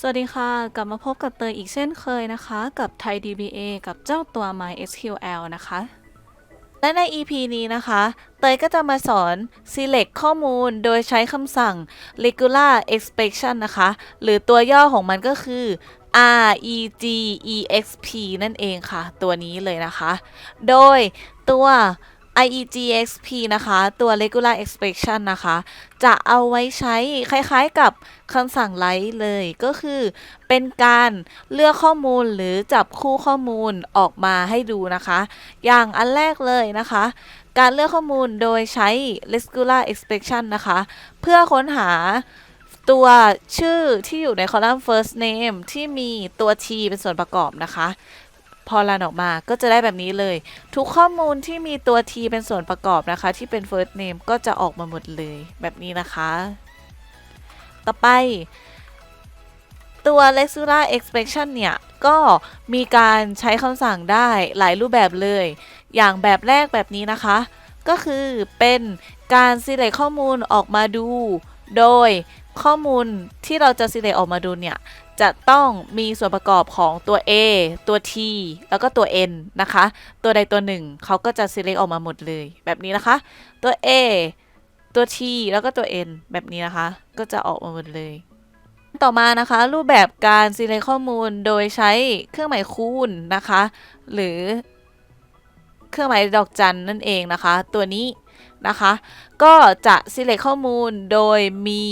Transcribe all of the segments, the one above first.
สวัสดีค่ะ กลับมาพบกับเตยอีกเช่นเคยนะคะ กับ Thai DBA กับเจ้าตัว MySQL นะคะ และใน EP นี้นะคะ เตยก็จะมาสอน select ข้อมูลโดยใช้คำสั่ง regular expression นะคะ หรือตัวย่อของมันก็คือ regexp นั่นเองค่ะ ตัวนี้เลยนะคะ โดยตัว IEGXP นะคะ ตัว regular expression นะคะ จะเอาไว้ใช้คล้ายๆกับคำสั่ง write เลย ก็คือเป็นการเลือกข้อมูลหรือจับคู่ข้อมูลออกมาให้ดูนะคะ อย่างอันแรกเลยนะคะ การเลือกข้อมูลโดยใช้ regular expression นะคะ เพื่อค้นหาตัวชื่อที่อยู่ในคอลัมน์ first name ที่มีตัว t เป็นส่วนประกอบนะคะ พอรันออกมาก็จะได้แบบนี้เลย ทุกข้อมูลที่มีตัว t เป็นส่วนประกอบนะคะ ที่เป็น first name ก็จะออกมาหมดเลยแบบนี้นะคะ ต่อไป ตัว regular expression เนี่ย ก็มีการใช้คำสั่งได้หลายรูปแบบเลย อย่างแบบแรกแบบนี้นะคะ ก็คือเป็นการ select ข้อมูลออกมาดู โดยข้อมูลที่เราจะ select ออกมาดูเนี่ย จะต้องมีส่วนประกอบของตัว A ตัว T แล้วก็ตัว N นะคะ ตัวใดตัวหนึ่งเขาก็จะ select ออกมาหมดเลย แบบนี้นะคะ ตัว A ตัว T แล้วก็ตัว N แบบนี้นะคะ ก็จะออกมาหมดเลย ต่อมานะคะ รูปแบบการ select ข้อมูลโดยใช้เครื่องหมายคูณนะคะ หรือเครื่องหมายดอกจันนั่นเองนะคะ ตัวนี้นะคะ ก็จะ select ข้อมูลโดยมี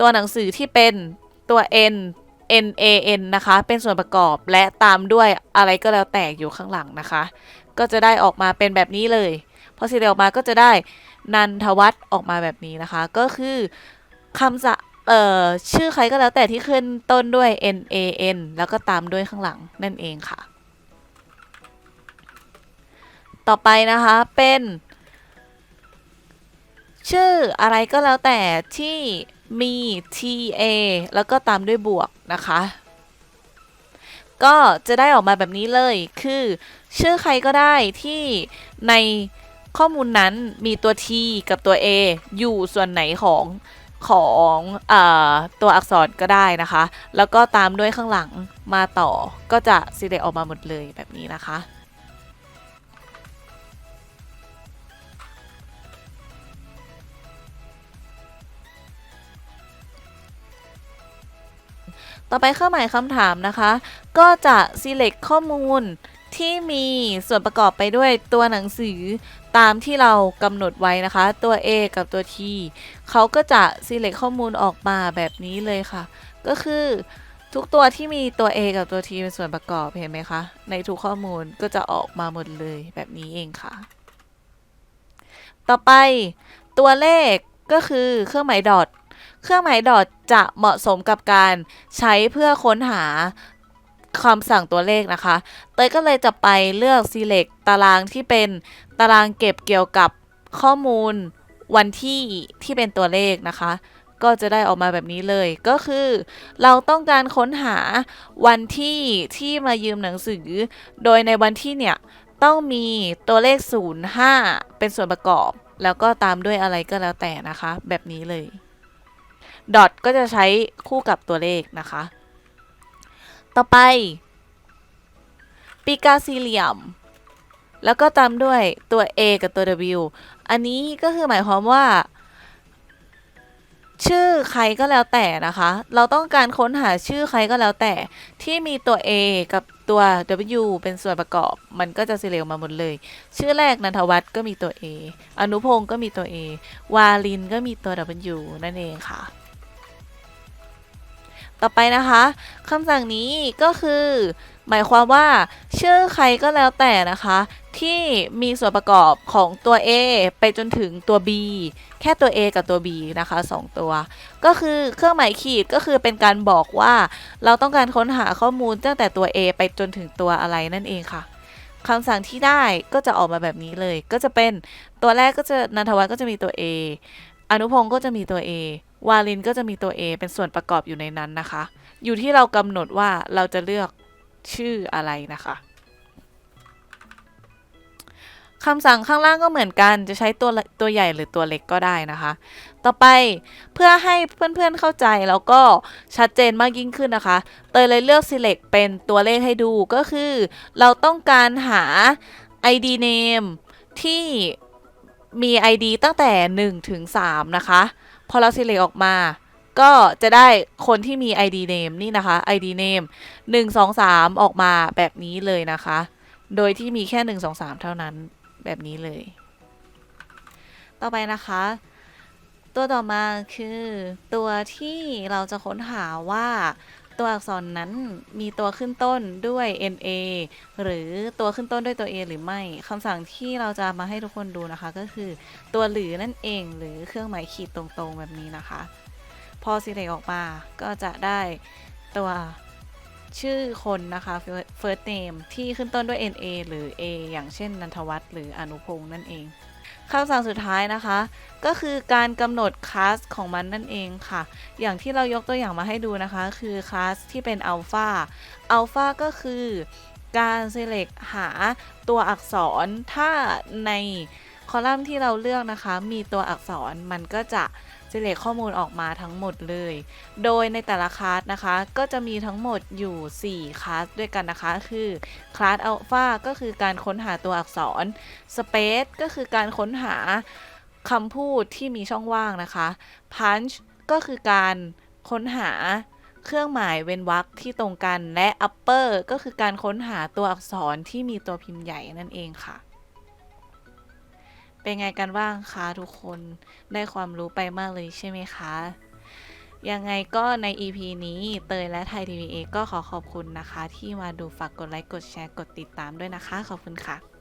ตัวหนังสือที่เป็น ตัว n n a n นะคะ เป็นส่วนประกอบและตามด้วยอะไรก็แล้วแต่อยู่ข้างหลังนะคะ ก็จะได้ออกมาเป็นแบบนี้เลย พอ select ออกมาก็จะได้นันทวัฒน์ออกมาแบบนี้นะคะ ก็คือคำจะเอ่อชื่อใครก็แล้วแต่ที่ขึ้นต้นด้วย n a n แล้วก็ตามด้วยข้างหลังนั่นเองค่ะ ต่อไปนะคะเป็น ชื่ออะไรก็แล้วแต่ที่ มี ta แล้วก็ตามด้วยบวกนะคะ ก็จะได้ออกมาแบบนี้เลย คือ ชื่อใครก็ได้ที่ในข้อมูลนั้นมีตัว t กับตัว a อยู่ส่วนไหนของของอตัวอักษรก็ได้นะคะ แล้วก็ตามด้วยข้างหลังมาต่อก็จะ select ออกมาหมดเลยแบบนี้นะคะ ต่อไปเครื่องหมายคำถามนะคะ ก็จะ select ข้อมูลที่มีส่วนประกอบไปด้วยตัวหนังสือตามที่เรากำหนดไว้นะคะ ตัว A กับตัว T เขาก็จะ select ข้อมูลออกมาแบบนี้เลยค่ะ ก็คือทุกตัวที่มีตัว A กับตัว T เป็นส่วนประกอบเห็นไหมคะ ในทุกข้อมูลก็จะออกมาหมดเลยแบบนี้เองค่ะ ต่อไปตัวเลขก็คือเครื่องหมายดอท เครื่องหมายดอทจะเหมาะสมกับการใช้เพื่อค้นหาคำสั่งตัวเลขนะคะ เตยก็เลยจะไปเลือก select ตารางที่เป็นตารางเก็บเกี่ยวกับข้อมูลวันที่ที่เป็นตัวเลขนะคะ ก็จะได้ออกมาแบบนี้เลย ก็คือเราต้องการค้นหาวันที่ที่มายืมหนังสือ โดยในวันที่เนี่ยต้องมีตัวเลข 05 เป็นส่วนประกอบ แล้วก็ตามด้วยอะไรก็แล้วแต่นะคะ แบบนี้เลย ดอทก็จะใช้คู่กับตัวเลขนะคะ ต่อไป ปีกาซีเลียม แล้วก็ตามด้วยตัว A กับตัว W อันนี้ก็คือหมายความว่า ชื่อใครก็แล้วแต่นะคะ เราต้องการค้นหาชื่อใครก็แล้วแต่ที่มีตัว A กับตัว W เป็นส่วนประกอบ มันก็จะสิเลกมาหมดเลย ชื่อแรกนันทวัฒน์ก็มีตัว A อนุพงศ์ก็มีตัว A วาลินก็มีตัว W นั่นเองค่ะ ต่อไปนะคะคำสั่งนี้ก็คือ หมายความว่า ชื่อใครก็แล้วแต่นะคะ ที่มีส่วนประกอบของตัว A ไปจนถึงตัว B แค่ตัว A กับตัว B นะคะสองตัว ก็คือเครื่องหมายขีดก็คือเป็นการบอกว่า เราต้องการค้นหาข้อมูลตั้งแต่ตัว A ไปจนถึงตัวอะไรนั่นเองค่ะคำสั่งที่ได้ก็จะออกมาแบบนี้เลย ก็จะเป็นตัวแรกก็จะนันทวัฒน์ก็จะมีตัว A อนุพงศ์ก็จะมีตัว A วาลินก็จะมีตัว A เป็นส่วนประกอบอยู่ในนั้นนะคะ อยู่ที่เรากำหนดว่าเราจะเลือกชื่ออะไรนะคะคำสั่งข้างล่างก็เหมือนกันจะใช้ตัวตัวใหญ่หรือตัวเล็กก็ได้นะคะ ต่อไปเพื่อให้เพื่อนๆเข้าใจแล้วก็ชัดเจนมากยิ่งขึ้นนะคะ เตยเลยเลือก select เป็นตัวเลขให้ดูก็คือ เราต้องการหา ID name ที่มี ID ตั้งแต่ 1 ถึง 3 นะคะ พอเรา select ออกมา ก็จะได้คนที่มี ID name นี่นะคะ ID name 1 2 3 ออกมาแบบนี้เลยนะคะ โดยที่มีแค่ 1 2 3 เท่านั้นแบบนี้เลย ต่อไปนะคะ ตัวต่อมาคือตัวที่เราจะค้นหาว่า ตัวอักษรนั้นมีตัวขึ้นต้นด้วย na หรือตัวขึ้นต้นด้วยตัว a หรือไม่คำสั่งที่เราจะมาให้ทุกคนดูนะคะ ก็คือตัวหรือนั่นเองหรือเครื่องหมายขีดตรงๆแบบนี้นะคะ พอ select ออกมาก็จะได้ตัว ชื่อคนนะคะ first name ที่ขึ้นต้นด้วย na หรือ a อย่างเช่น นันทวัฒน์หรืออนุพงษ์นั่นเองคำสั่งสุดท้ายนะคะ ก็คือการกำหนดคลาสของมันนั่นเองค่ะ อย่างที่เรายกตัวอย่างมาให้ดูนะคะ คือคลาสที่เป็นอัลฟาอัลฟาก็คือการ select หาตัวอักษรถ้าใน คอลัมน์ที่เราเลือกนะคะ มีตัวอักษรมันก็จะ select ข้อมูลออกมาทั้งหมดเลย โดยในแต่ละคลาสนะคะ ก็จะมีทั้งหมดอยู่ 4 คลาสด้วยกันนะคะ คือคลาสอัลฟาก็คือการค้นหาตัวอักษร Space ก็คือการค้นหาคำพูดที่มีช่องว่างนะคะ Punch ก็คือการค้นหาเครื่องหมายเว้นวรรคที่ตรงกันและ Upper ก็คือการค้นหาตัวอักษรที่มีตัวพิมพ์ใหญ่นั่นเองค่ะ เป็นไงกันบ้างคะทุกคนได้ความรู้ไปมากเลยใช่ไหมคะ ยังไงก็ใน EP นี้เตยและไทยทีวีเอก็ขอขอบคุณนะคะ ที่มาดูฝากกดไลค์กดแชร์กดติดตามด้วยนะคะ ขอบคุณค่ะ